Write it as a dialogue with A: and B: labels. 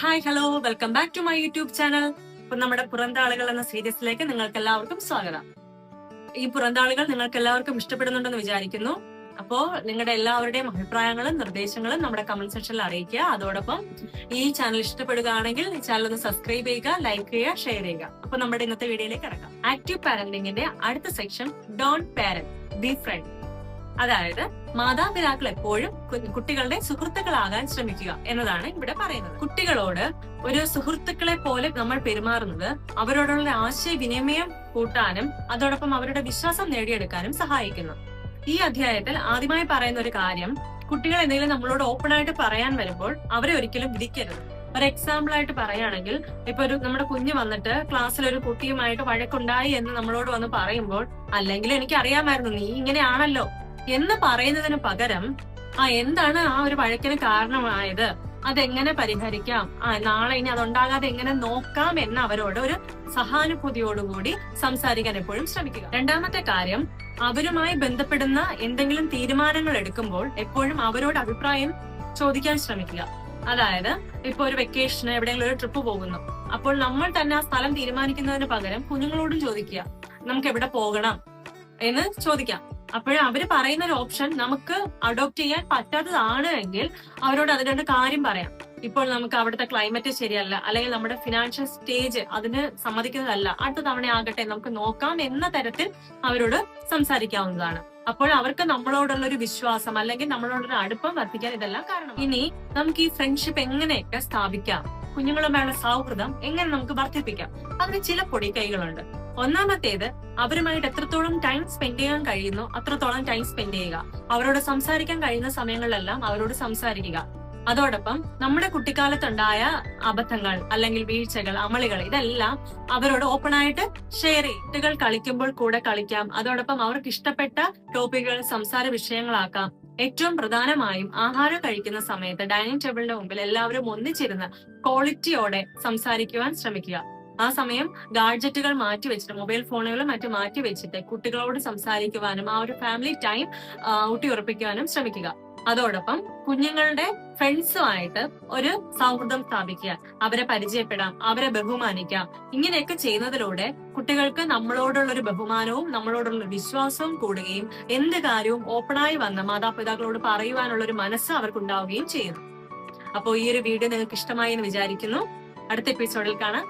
A: Hi hello welcome back to my YouTube channel നമ്മുടെ പുറന്താളുകൾ എന്ന സീരീസിലേക്ക് നിങ്ങൾക്ക് എല്ലാവർക്കും സ്വാഗതം. ഈ പുറന്താളുകൾ നിങ്ങൾക്ക് എല്ലാവർക്കും ഇഷ്ടപ്പെടുന്നുണ്ടെന്ന് വിചാരിക്കുന്നു. അപ്പോ നിങ്ങളുടെ എല്ലാവരുടെയും അഭിപ്രായങ്ങളും നിർദ്ദേശങ്ങളും നമ്മുടെ കമന്റ് സെക്ഷനിൽ അറിയിക്കുക. അതോടൊപ്പം ഈ ചാനൽ ഇഷ്ടപ്പെടുകയാണെങ്കിൽ ഈ ചാനൽ ഒന്ന് സബ്സ്ക്രൈബ് ചെയ്യുക ലൈക്ക് ചെയ്യുക ഷെയർ ചെയ്യുക. അപ്പൊ നമ്മുടെ ഇന്നത്തെ വീഡിയോയിലേക്ക് കിടക്കാം. ആക്റ്റീവ് പാരന്റിംഗിന്റെ അടുത്ത section don't parent be friend അതായത് മാതാപിതാക്കൾ എപ്പോഴും കുട്ടികളുടെ സുഹൃത്തുക്കളാകാൻ ശ്രമിക്കുക എന്നതാണ് ഇവിടെ പറയുന്നത്. കുട്ടികളോട് ഒരു സുഹൃത്തുക്കളെ പോലെ നമ്മൾ പെരുമാറുന്നത് അവരോടുള്ള ആശയവിനിമയം കൂട്ടാനും അതോടൊപ്പം അവരുടെ വിശ്വാസം നേടിയെടുക്കാനും സഹായിക്കുന്നു. ഈ അധ്യായത്തിൽ ആദ്യമായി പറയുന്ന ഒരു കാര്യം കുട്ടികൾ എന്തെങ്കിലും നമ്മളോട് ഓപ്പൺ ആയിട്ട് പറയാൻ വരുമ്പോൾ അവരെ ഒരിക്കലും വിധിക്കരുത്. ഒരു എക്സാമ്പിൾ ആയിട്ട് പറയുകയാണെങ്കിൽ ഇപ്പൊ ഒരു നമ്മുടെ കുഞ്ഞ് വന്നിട്ട് ക്ലാസ്സിൽ ഒരു കുട്ടിയുമായിട്ട് വഴക്കുണ്ടായി എന്ന് നമ്മളോട് വന്ന് പറയുമ്പോൾ അല്ലെങ്കിൽ എനിക്ക് അറിയാമായിരുന്നു നീ ഇങ്ങനെയാണല്ലോ എന്ന് പറയുന്നതിന് പകരം ആ എന്താണ് ആ ഒരു വഴക്കിന് കാരണമായത്? അതെങ്ങനെ പരിഹരിക്കാം? ആ നാളെ ഇനി അതുണ്ടാകാതെ എങ്ങനെ നോക്കാം എന്ന് അവരോട് ഒരു സഹാനുഭൂതിയോടുകൂടി സംസാരിക്കാൻ എപ്പോഴും ശ്രമിക്കുക. രണ്ടാമത്തെ കാര്യം അവരുമായി ബന്ധപ്പെടുന്ന എന്തെങ്കിലും തീരുമാനങ്ങൾ എടുക്കുമ്പോൾ എപ്പോഴും അവരോട് അഭിപ്രായം ചോദിക്കാൻ ശ്രമിക്കുക. അതായത് ഇപ്പൊ ഒരു വെക്കേഷന് എവിടെയെങ്കിലും ഒരു ട്രിപ്പ് പോകുന്നു. അപ്പോൾ നമ്മൾ തന്നെ ആ സ്ഥലം തീരുമാനിക്കുന്നതിന് പകരം കുഞ്ഞുങ്ങളോടും ചോദിക്കുക. നമുക്ക് എവിടെ പോകണം? എന്ന് ചോദിക്കാം. അപ്പോഴും അവർ പറയുന്ന ഒരു ഓപ്ഷൻ നമുക്ക് അഡോപ്റ്റ് ചെയ്യാൻ പറ്റാത്തതാണ് എങ്കിൽ അവരോട് അതിനൊരു കാര്യം പറയാം. ഇപ്പോൾ നമുക്ക് അവിടുത്തെ ക്ലൈമറ്റ് ശരിയല്ല അല്ലെങ്കിൽ നമ്മുടെ ഫിനാൻഷ്യൽ സ്റ്റേജ് അതിന് സമ്മതിക്കുന്നതല്ല. അടുത്ത തവണ ആകട്ടെ നമുക്ക് നോക്കാം എന്ന തരത്തിൽ അവരോട് സംസാരിക്കാവുന്നതാണ്. അപ്പോൾ അവർക്ക് നമ്മളോടുള്ള ഒരു വിശ്വാസം അല്ലെങ്കിൽ നമ്മളോടൊരു അടുപ്പം വർദ്ധിക്കാൻ ഇതെല്ലാം കാരണം. ഇനി നമുക്ക് ഈ ഫ്രണ്ട്ഷിപ്പ് എങ്ങനെയൊക്കെ സ്ഥാപിക്കാം? കുഞ്ഞുങ്ങളുമായുള്ള സൗഹൃദം എങ്ങനെ നമുക്ക് വർദ്ധിപ്പിക്കാം? അതിന് ചില പൊടിക്കൈകളുണ്ട്. ഒന്നാമത്തേത് അവരുമായിട്ട് എത്രത്തോളം ടൈം സ്പെൻഡ് ചെയ്യാൻ കഴിയുന്നു അത്രത്തോളം ടൈം സ്പെൻഡ് ചെയ്യുക. അവരോട് സംസാരിക്കാൻ കഴിയുന്ന സമയങ്ങളിലെല്ലാം അവരോട് സംസാരിക്കുക. അതോടൊപ്പം നമ്മുടെ കുട്ടിക്കാലത്തുണ്ടായ അബദ്ധങ്ങൾ അല്ലെങ്കിൽ വീഴ്ചകൾ അമളികൾ ഇതെല്ലാം അവരോട് ഓപ്പൺ ആയിട്ട് ഷെയർ ചെയ്യും. കുട്ടികൾ കളിക്കുമ്പോൾ കൂടെ കളിക്കാം. അതോടൊപ്പം അവർക്ക് ഇഷ്ടപ്പെട്ട ടോപ്പിക്കുകൾ സംസാര വിഷയങ്ങളാക്കാം. ഏറ്റവും പ്രധാനമായും ആഹാരം കഴിക്കുന്ന സമയത്ത് ഡൈനിങ് ടേബിളിന്റെ മുമ്പിൽ എല്ലാവരും ഒന്നിച്ചിരുന്ന് ക്വാളിറ്റിയോടെ സംസാരിക്കുവാൻ ശ്രമിക്കുക. ആ സമയം ഗാഡ്ജറ്റുകൾ മാറ്റി വെച്ചിട്ട് മൊബൈൽ ഫോണുകൾ മറ്റും മാറ്റി വെച്ചിട്ട് കുട്ടികളോട് സംസാരിക്കുവാനും ആ ഒരു ഫാമിലി ടൈം ഊട്ടിയുറപ്പിക്കുവാനും ശ്രമിക്കുക. അതോടൊപ്പം കുഞ്ഞുങ്ങളുടെ ഫ്രണ്ട്സുമായിട്ട് ഒരു സൗഹൃദം സ്ഥാപിക്കുക അവരെ പരിചയപ്പെടാം അവരെ ബഹുമാനിക്കാം. ഇങ്ങനെയൊക്കെ ചെയ്യുന്നതിലൂടെ കുട്ടികൾക്ക് നമ്മളോടുള്ള ഒരു ബഹുമാനവും നമ്മളോടുള്ള വിശ്വാസവും കൂടുകയും എന്ത് കാര്യവും ഓപ്പണായി വന്ന മാതാപിതാക്കളോട് പറയുവാനുള്ള ഒരു മനസ്സ് അവർക്കുണ്ടാവുകയും ചെയ്യുന്നു. അപ്പോൾ ഈ ഒരു വീഡിയോ നിങ്ങൾക്ക് ഇഷ്ടമായി എന്ന് വിചാരിക്കുന്നു. അടുത്ത എപ്പിസോഡിൽ കാണാം.